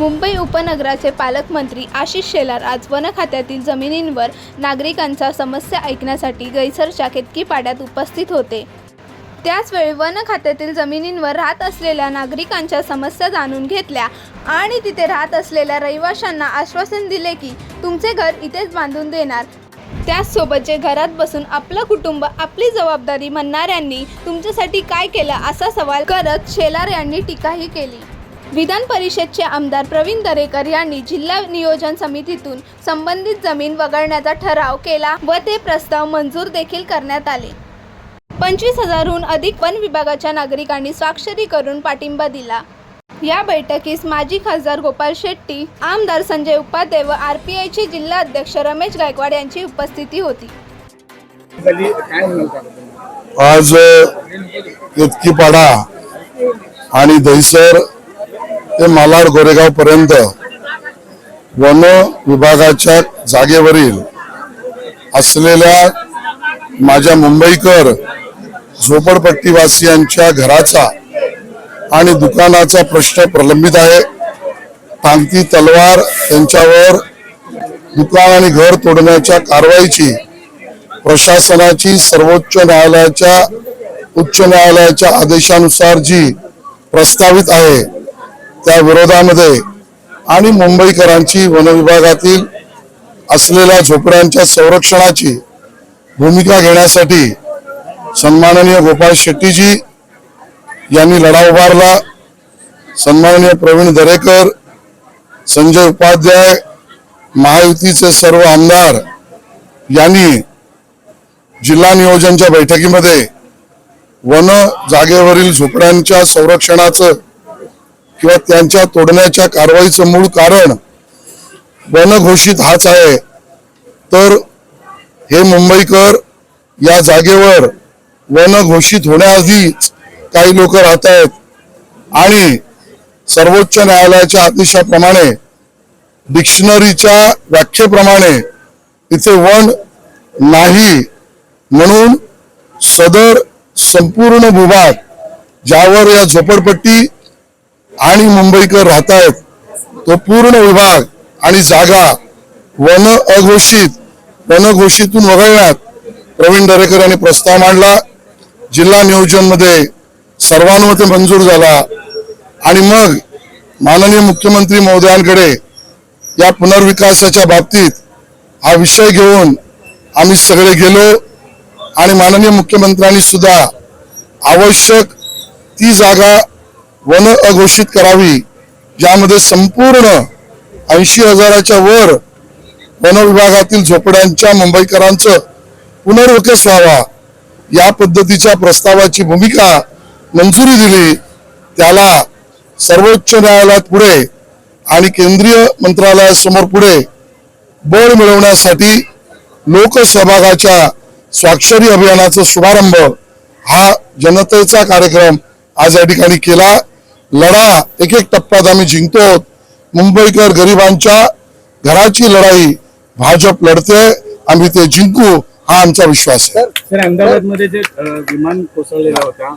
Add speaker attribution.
Speaker 1: मुंबई उपनगराचे पालकमंत्री आशिष शेलार आज वन खात्यातील जमिनींवर नागरिकांच्या समस्या ऐकण्यासाठी गैसरच्या केतकीपाड्यात उपस्थित होते. त्याचवेळी वन खात्यातील जमिनींवर राहत असलेल्या नागरिकांच्या समस्या जाणून घेतल्या आणि तिथे राहत असलेल्या रहिवाशांना आश्वासन दिले की तुमचे घर इथेच बांधून देणार. त्याचसोबत जे घरात बसून आपलं कुटुंब आपली जबाबदारी म्हणणाऱ्यांनी तुमच्यासाठी काय केलं असा सवाल करत शेलार यांनी टीकाही केली. विधान परिषदचे आमदार प्रवीण दरेकर यांनी जिल्हा नियोजन समितीतून संबंधित जमीन वगळण्याचा ठराव केला व ते प्रस्ताव मंजूर देखील करण्यात आले. पंचवीस हजारहून अधिक वन विभागाच्या नागरिकांनी स्वाक्षरी करून पाठिंबा दिला. या बैठकीस माजी खासदार गोपाल शेट्टी आमदार संजय उपाध्ये व आर पी आयचे जिल्हा अध्यक्ष रमेश गायकवाड यांची उपस्थिती होती.
Speaker 2: आज केतकीपाडा आणि दहिसर ते मालाड गोरेगाव पर्यंत वन विभागाच्या जागेवरील असलेल्या माझ्या मुंबईकर झोपडपट्टीवासियांच्या घराचा आणि दुकानाचा प्रश्न प्रलंबित आहे. टांगती तलवार त्यांच्यावर दुकान आणि घर तोडण्याच्या कारवाईची प्रशासनाची सर्वोच्च न्यायालयाच्या उच्च न्यायालयाच्या आदेशानुसार जी प्रस्तावित आहे त्या विरोधामध्ये आणि मुंबईकरांची वनविभागातील असलेल्या झोपड्यांच्या संरक्षणाची भूमिका घेण्यासाठी सन्माननीय गोपाळ शेट्टीजी यांनी लढा उभारला. सन्माननीय प्रवीण दरेकर संजय उपाध्याय महायुतीचे सर्व आमदार यांनी जिल्हा नियोजनच्या बैठकीमध्ये वन जागेवरील झोपड्यांच्या संरक्षणाचं किंवा त्यांच्या तोडण्याच्या कारवाईचं मूळ कारण वनघोषित हाच आहे. तर हे मुंबईकर या जागेवर वन घोषित होण्याआधीच काही लोक राहत आहेत आणि सर्वोच्च न्यायालयाच्या आदेशाप्रमाणे डिक्शनरीच्या व्याख्येप्रमाणे इथे वन नाही म्हणून सदर संपूर्ण भूभाग ज्यावर या झोपडपट्टी आणि मुंबईकर राहत आहेत तो पूर्ण विभाग आणि जागा वन अघोषित वन घोषितून वगळण्यात प्रवीण दरेकर यांनी प्रस्ताव मांडला. जिल्हा नियोजनमध्ये सर्वानुमते मंजूर झाला. आणि मग माननीय मुख्यमंत्री महोदयांकडे या पुनर्विकासाच्या बाबतीत हा विषय घेऊन आम्ही सगळे गेलो. आणि माननीय मुख्यमंत्र्यांनी सुद्धा आवश्यक ती जागा वन अघोषित करावी ज्यामध्ये संपूर्ण ऐंशी हजाराच्या वर वन विभागातील झोपड्यांच्या मुंबईकरांचं पुनर्विकास व्हावा या पद्धतीच्या प्रस्तावाची भूमिका मंजुरी दिली त्याला सर्वोच्च न्यायालयात पुढे आणि केंद्रीय मंत्रालयासमोर पुढे बळ मिळवण्यासाठी लोकसहभागाच्या स्वाक्षरी अभियानाचा शुभारंभ हा जनतेचा कार्यक्रम आज या ठिकाणी केला. लढा एक एक टप्प्यात आम्ही जिंकतो. मुंबईकर गरिबांच्या घराची लढाई भाजप लढते आम्ही ते जिंकू हा आमचा विश्वास आहे.
Speaker 3: सर अहमदाबादमध्ये जे विमान कोसळलेला होता